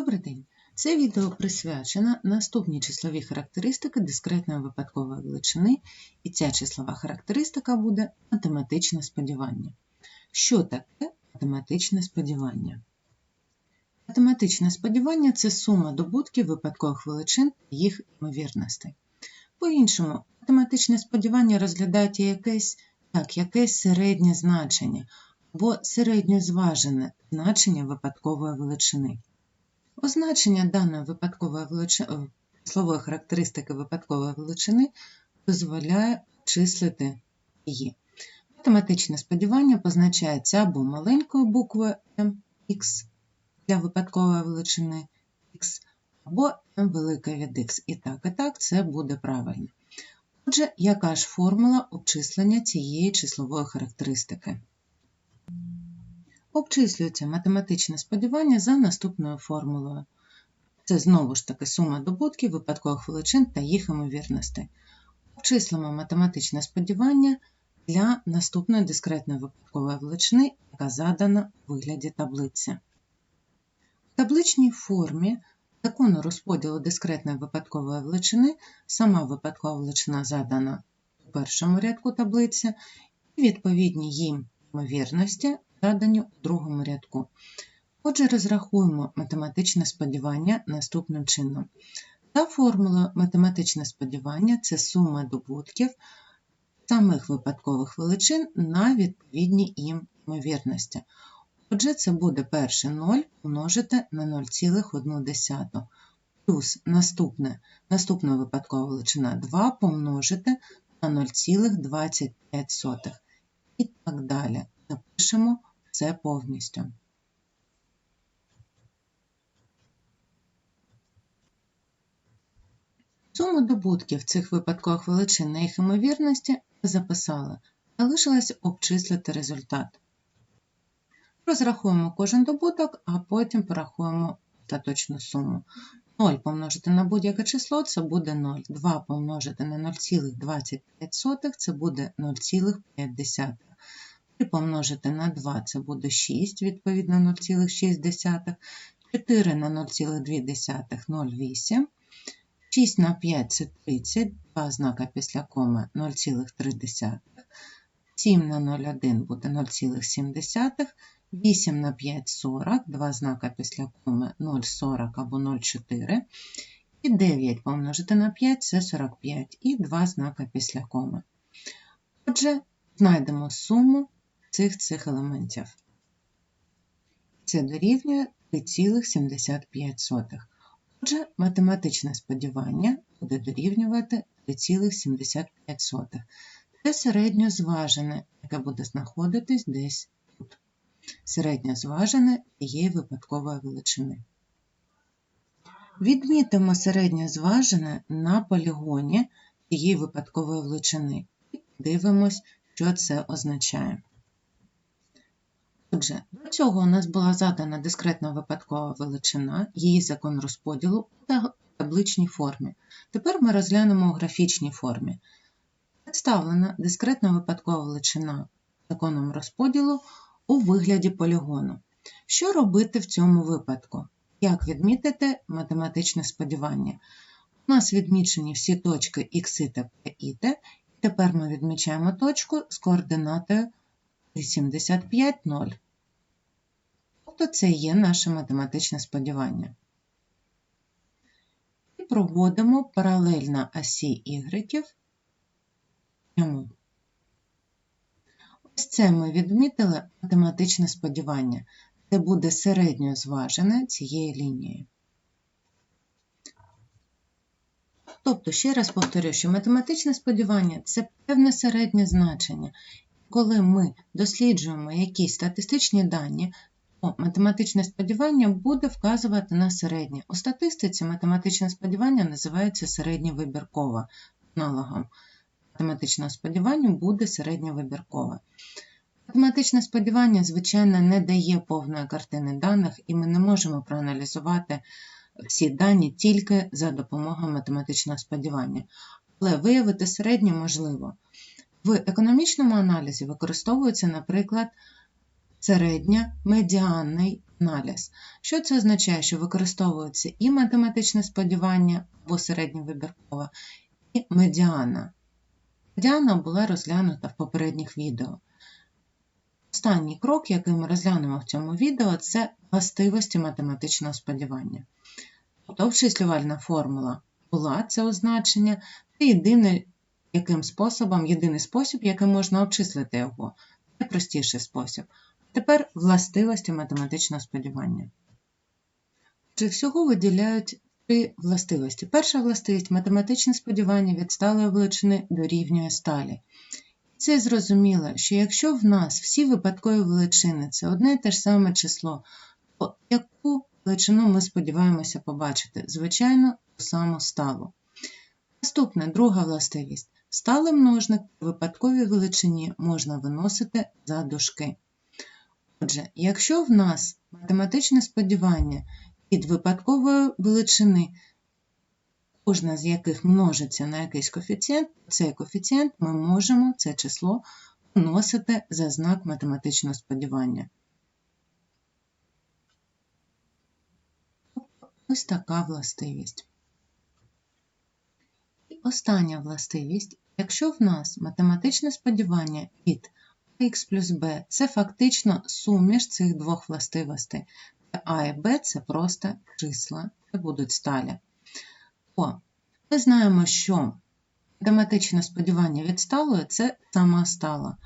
Добрий день! Це відео присвячено наступній числовій характеристики дискретної випадкової величини, і ця числова характеристика буде математичне сподівання. Що таке математичне сподівання? Математичне сподівання це сума добутків випадкових величин та їх ймовірностей. По-іншому, математичне сподівання розглядають якесь, як якесь середнє значення або середньозважене значення випадкової величини. Означення даної випадкової величини, числової характеристики випадкової величини дозволяє числити її. Математичне сподівання позначається або маленькою буквою mx для випадкової величини x, або m велика від x. І так, і так, це буде правильно. Отже, яка ж формула обчислення цієї числової характеристики? Обчислюється математичне сподівання за наступною формулою. Це знову ж таки сума добутків випадкових величин та їх ймовірностей. Обчислимо математичне сподівання для наступної дискретної випадкової величини, яка задана у вигляді таблиці. В табличній формі закону розподілу дискретної випадкової величини сама випадкова величина задана у першому рядку таблиці, і відповідні їм ймовірності задані у другому рядку. Отже, розрахуємо математичне сподівання наступним чином. За формулою математичне сподівання це сума добутків самих випадкових величин на відповідні їм ймовірності. Отже, це буде перше 0 помножити на 0,1 плюс наступне, наступна випадкова величина 2 помножити на 0,25 і так далі. Запишемо це повністю. Суму добутків цих випадкових величин на їх ймовірності записали. Залишилось обчислити результат. Розрахуємо кожен добуток, а потім порахуємо остаточну суму. 0 помножити на будь-яке число це буде 0. 2 помножити на 0,25 це буде 0,5. 3 помножити на 2 це буде 6, відповідно 0,6. 4 на 0,2 0,8. 6 на 5 це 30, два знака після коми 0,3. 7 на 0,1 буде 0,7. 8 на 5 40, два знака після коми 0,40 або 0,4. І 9 помножити на 5 це 45, і два знака після коми. Отже, знайдемо суму цих цих елементів. Це дорівнює 3,75. Отже, математичне сподівання буде дорівнювати 3,75. Це середньозважене, яке буде знаходитись десь тут. Середньозважене є випадкової величини. Відмітимо середньозважене на полігоні її випадкової величини. Дивимось, що це означає. Отже, до цього у нас була задана дискретна випадкова величина, її закон розподілу та табличній формі. Тепер ми розглянемо у графічній формі. Представлена дискретна випадкова величина законом розподілу у вигляді полігону. Що робити в цьому випадку? Як відмітити математичне сподівання? У нас відмічені всі точки х та p і t. Тепер ми відмічаємо точку з координатою 85, 0. Тобто це є наше математичне сподівання. І проводимо паралельно осі y. Ось це ми відмітили математичне сподівання. Це буде середньо зважене цієї лінії. Тобто, ще раз повторю, що математичне сподівання це певне середнє значення, коли ми досліджуємо якісь статистичні дані, то математичне сподівання буде вказувати на середнє. У статистиці математичне сподівання називається середньовибіркове аналогом. Математичного сподівання буде середньовибіркове. Математичне сподівання, звичайно, не дає повної картини даних, і ми не можемо проаналізувати всі дані тільки за допомогою математичного сподівання. Але виявити середнє можливо. В економічному аналізі використовується, наприклад, середня, медіанний аналіз. Що це означає? Що використовується і математичне сподівання або середньовибіркове, і медіана. Медіана була розглянута в попередніх відео. Останній крок, який ми розглянемо в цьому відео, це властивості математичного сподівання. Тобто обчислювальна формула була це означення, це єдиний, яким способом, єдиний спосіб, яким можна обчислити його, найпростіший спосіб. Тепер властивості математичного сподівання. Отже, всього виділяють три властивості. Перша властивість математичне сподівання від сталої величини дорівнює сталі. Це зрозуміло, що якщо в нас всі випадкові величини це одне і те ж саме число, то яку величину ми сподіваємося побачити? Звичайно, ту саму сталу. Наступна друга властивість. Сталий множник в випадковій величині можна виносити за дужки. Отже, якщо в нас математичне сподівання від випадкової величини, кожна з яких множиться на якийсь коефіцієнт, цей коефіцієнт ми можемо це число вносити за знак математичного сподівання. Ось така властивість. Остання властивість, якщо в нас математичне сподівання від х плюс b це фактично суміш цих двох властивостей. А і Б це просто числа, це будуть сталі. О, ми знаємо, що математичне сподівання від сталої це сама стала.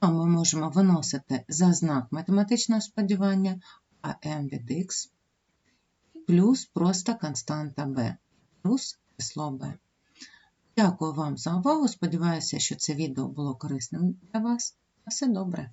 А ми можемо виносити за знак математичного сподівання АМ від х плюс просто константа b, плюс число b. Дякую вам за увагу. Сподіваюся, що це відео було корисним для вас. На все добре!